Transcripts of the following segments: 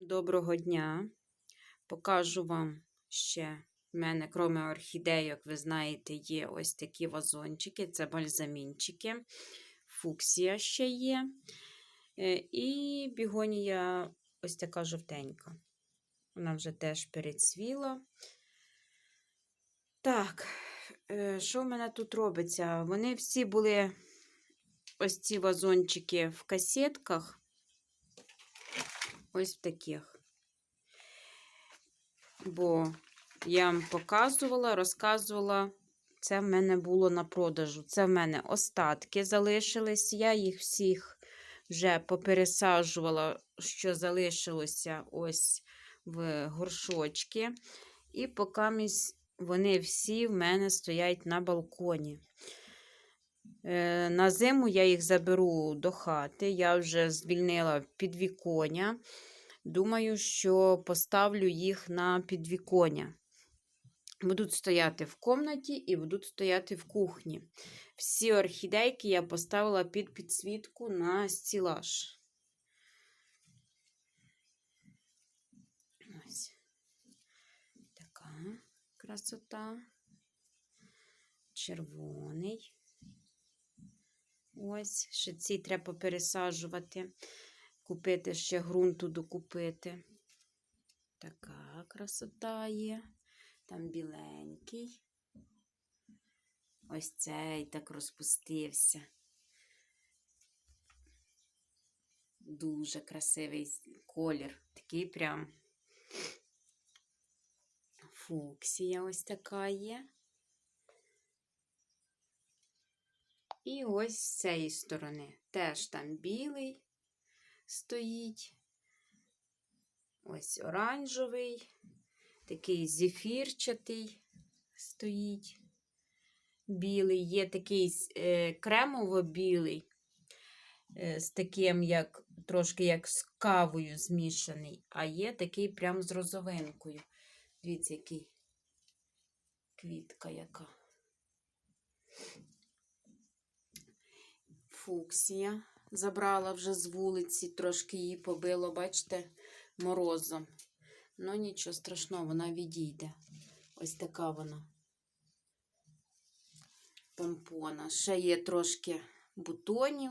Доброго дня! Покажу вам ще. В мене, крім орхідейок, ви знаєте, є ось такі вазончики, це бальзамінчики, фуксія ще є. Е, І бігонія ось така жовтенька. Вона вже теж перецвіла. Так, е, що в мене тут робиться? Вони всі були ось ці вазончики в касетках. Ось в таких. Бо я вам показувала, розказувала, це в мене було на продажу. Це в мене остатки залишились. Я їх всіх вже попересаджувала, що залишилося ось в горшочки. І поки вони всі в мене стоять на балконі. Е, На зиму я їх заберу до хати. Я вже звільнила підвіконня. Думаю, що поставлю їх на підвіконня. Будуть стояти в комнаті і будуть стояти в кухні. Всі орхідейки я поставила під підсвітку на стілаж. Ось така красота. Червоний. Ось, ще ці треба пересаджувати, купити ще ґрунту докупити. Така красота є. Там біленький. Ось цей так розпустився. Дуже красивий колір. Такий прям фуксія ось така є. І ось з цієї сторони теж там білий стоїть. Ось оранжевий, такий зефірчатий стоїть. Білий, є такий е, кремово-білий, е, з таким, як трошки як з кавою змішаний, а є такий прям з розовинкою. Дивіться, який квітка яка. Фуксія забрала вже з вулиці, трошки її побило, бачите, морозом. Ну, нічого страшного, вона відійде. Ось така вона. Помпона. Ще є трошки бутонів.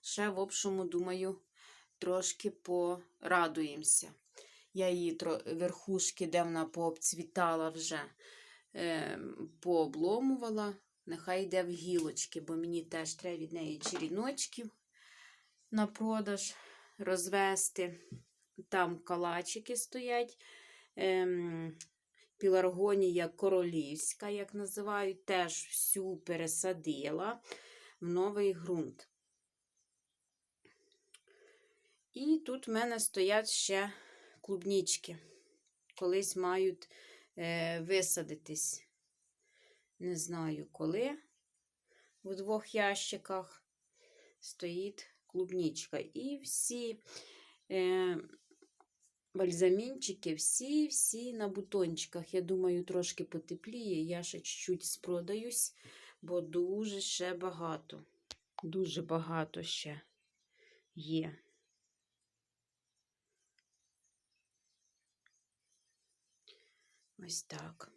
Ще, в общому, думаю, трошки порадуємося. Я її верхушки, де вона пообцвітала вже, е, пообломувала. Нехай йде в гілочки, бо мені теж треба від неї черіночків на продаж розвести. Там калачики стоять. Ем, Піларгонія королівська, як називають, теж всю пересадила в новий ґрунт. І тут в мене стоять ще клубнічки. Колись мають е, висадитись. Не знаю коли. В двох ящиках стоїть клубничка. І всі е, бальзамінчики, всі-всі на бутончиках. Я думаю, трошки потепліє. Я ще чуть-чуть спродаюсь, бо дуже ще багато. Дуже багато ще є. Ось так.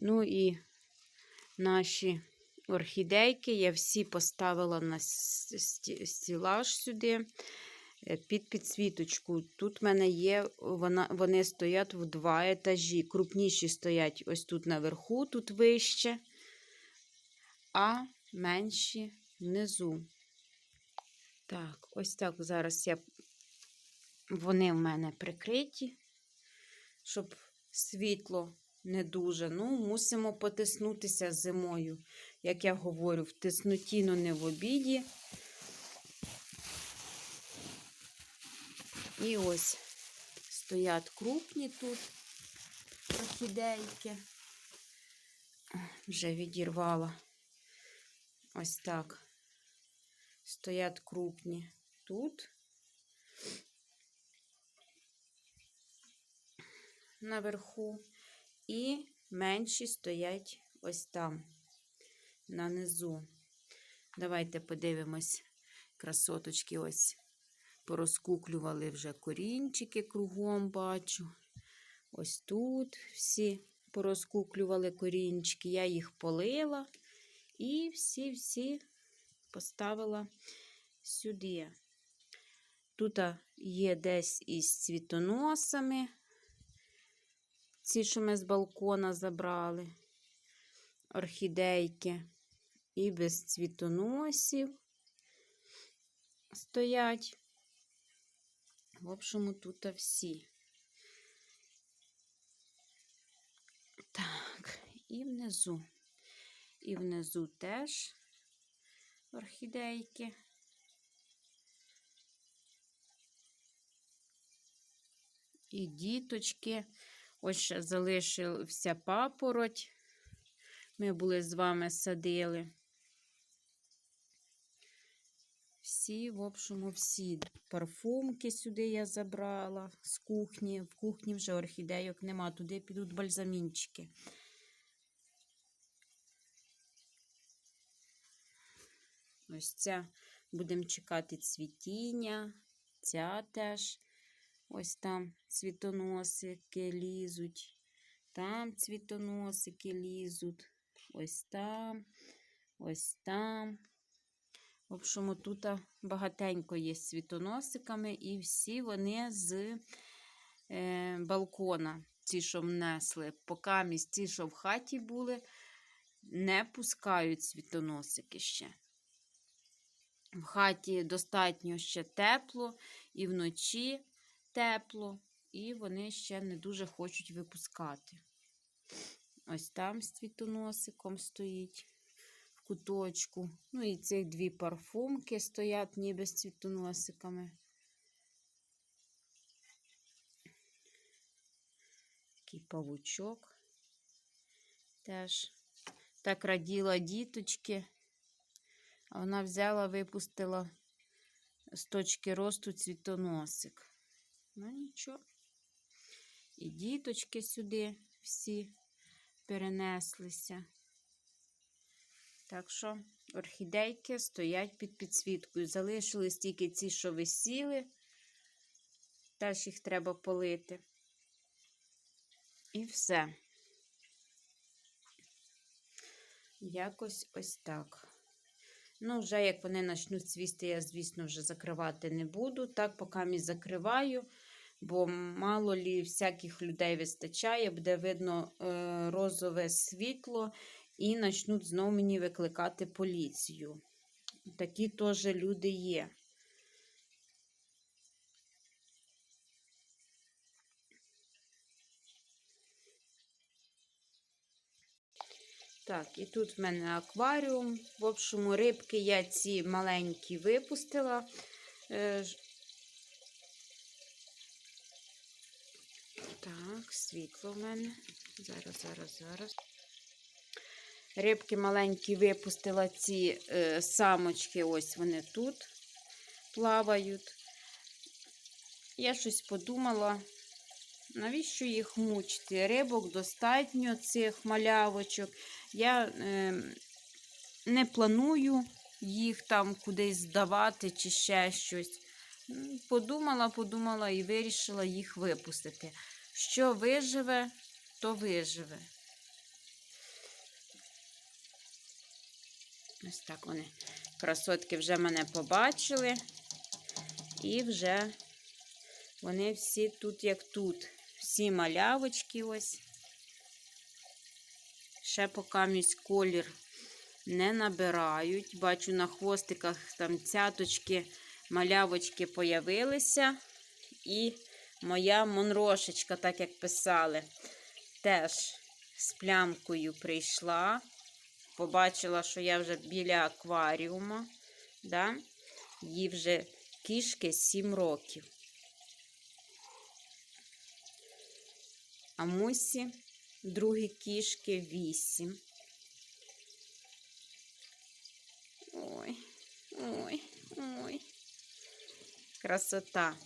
Ну і наші орхідейки я всі поставила на стілаж сюди е, під підсвіточку. Тут в мене є, вона, вони стоять в два етажі. Крупніші стоять ось тут наверху, тут вище, а менші внизу. Так, ось так зараз я, вони в мене прикриті, щоб світло не дуже. Ну, мусимо потиснутися зимою. Як я говорю, в тисноті, но не в обіді. І ось стоять крупні тут орхідейки. Вже відірвала. Ось так. Стоять крупні тут. Наверху. І менші стоять ось там, на низу. Давайте подивимось, красоточки, ось Порозкуклювали вже корінчики кругом, бачу. Ось тут всі порозкуклювали корінчики. Я їх полила і всі-всі поставила сюди. Тут є десь із цвітоносами, ці, що ми з балкона забрали, орхідейки, і без цвітоносів стоять. В общем, тут всі. Так, і внизу. І внизу теж орхідейки. І діточки. Ось залишився папороть. Ми були з вами садили. Всі, в общому, всі парфумки сюди я забрала з кухні. В кухні вже орхідейок нема, туди підуть бальзамінчики. Ось ця будемо чекати цвітіння, ця теж. Ось там цвітоносики лізуть, там цвітоносики лізуть, ось там, ось там. В общем, тут багатенько є з цвітоносиками, і всі вони з е, балкона, ті, що внесли, поки ті, що в хаті були, не пускають цвітоносики ще. В хаті достатньо ще тепло і вночі тепло, і вони ще не дуже хочуть випускати. Ось там з цвітоносиком стоїть в куточку. Ну і ці дві парфумки стоять ніби з цвітоносиками. Такий павучок теж так раділа діточки, а вона взяла, випустила з точки росту цвітоносик. Ну, нічого. І діточки сюди всі перенеслися. Так що орхідейки стоять під підсвіткою. Залишились тільки ці, що висіли. Теж їх треба полити. І все. Якось ось так. Ну, вже як вони почнуть цвісти, я, звісно, вже закривати не буду. Так, поки мі закриваю, бо мало лі всяких людей вистачає, буде видно е, розове світло, і почнуть знову мені викликати поліцію. Такі теж люди є. Так, і тут в мене акваріум. В общому, рибки я ці маленькі випустила. Так, світло в мене. Зараз, зараз, зараз. Рибки маленькі випустила ці е, самочки, ось вони тут плавають. Я щось подумала, навіщо їх мучити? Рибок достатньо цих малявочок. Я е, не планую їх там кудись здавати чи ще щось. Подумала, подумала і вирішила їх випустити. Що виживе, то виживе. Ось так вони, красотки, вже мене побачили. І вже вони всі тут, як тут. Всі малявочки ось. Ще поки місь колір не набирають. Бачу, на хвостиках там цяточки, малявочки появилися. І моя монрошечка, так як писали, теж з плямкою прийшла. Побачила, що я вже біля акваріума. Да? Їй вже кішки 7 років. А мусі другі кішки 8. Красота.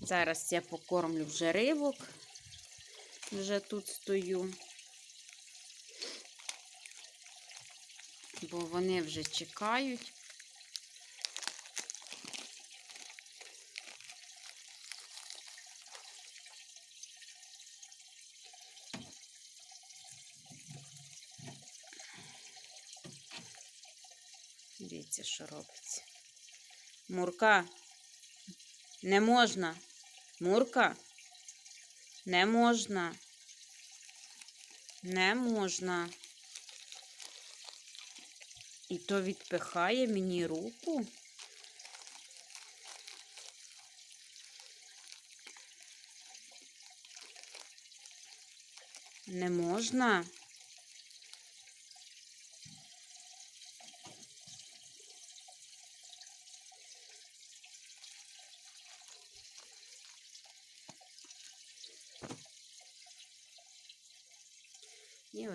Зараз я покормлю вже ривок, вже тут стою, бо вони вже чекають. Дивіться, що робиться. Мурка. Не можна. Мурка. Не можна. Не можна. І то відпихає мені руку. Не можна.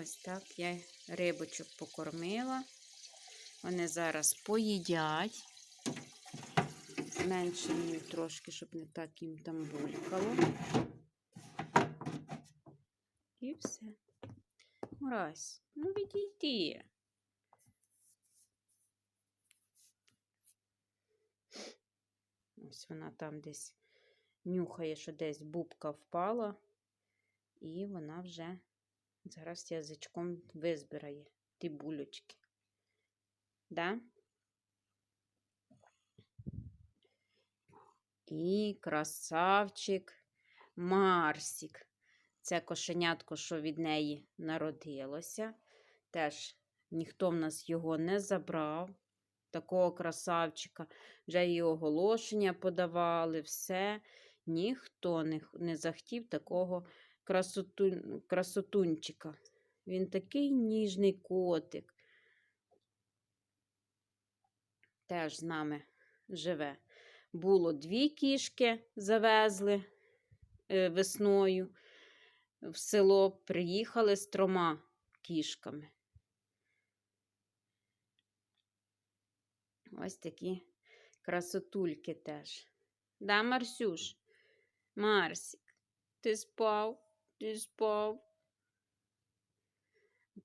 Ось так я рибочок покормила. Вони зараз поїдять. Зменшую трошки, щоб не так їм там булькало. І все. Мразь, ну відійди. Ось вона там десь нюхає, що десь бубка впала, і вона вже зараз язичком визбирає ті булючки. Да? І красавчик Марсік. Це кошенятко, що від неї народилося. Теж ніхто в нас його не забрав. Такого красавчика. Вже і оголошення подавали, все. Ніхто не, не захотів такого красоту, красотунчика. Він такий ніжний котик. Теж з нами живе. Було дві кішки, завезли е, весною в село, приїхали з трьома кішками. Ось такі красотульки теж. Да, Марсюш? Марсик, ти спав? Спав?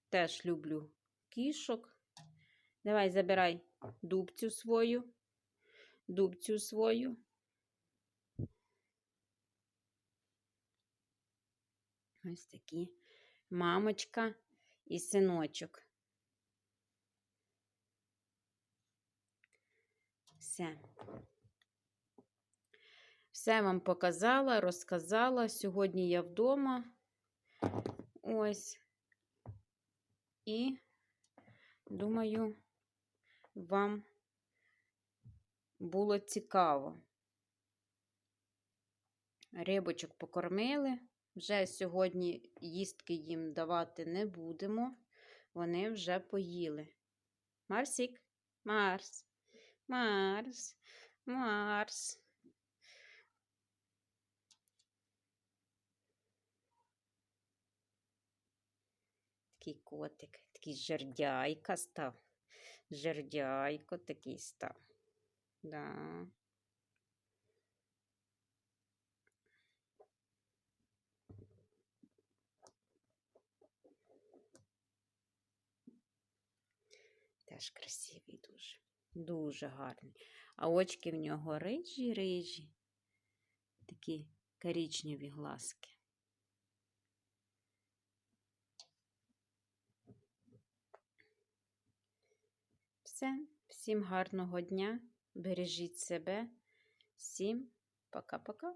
Теж люблю кішок. Давай забирай дубцю свою, дубцю свою. Ось такі мамочка і синочок. Все. Все вам показала, розказала. Сьогодні я вдома. Ось. І думаю, вам було цікаво. Рибочок покормили. Вже сьогодні їстки їм давати не будемо. Вони вже поїли. Марсік, Марс, Марс, Марс. Такий котик, такий жердяйка став. Жердяйко такий став. Да. Теж красивий дуже. Дуже гарний. А очки в нього рижі-рижі. Такі коричневі глазки. Все, всім гарного дня. Бережіть себе. Всім пока-пока.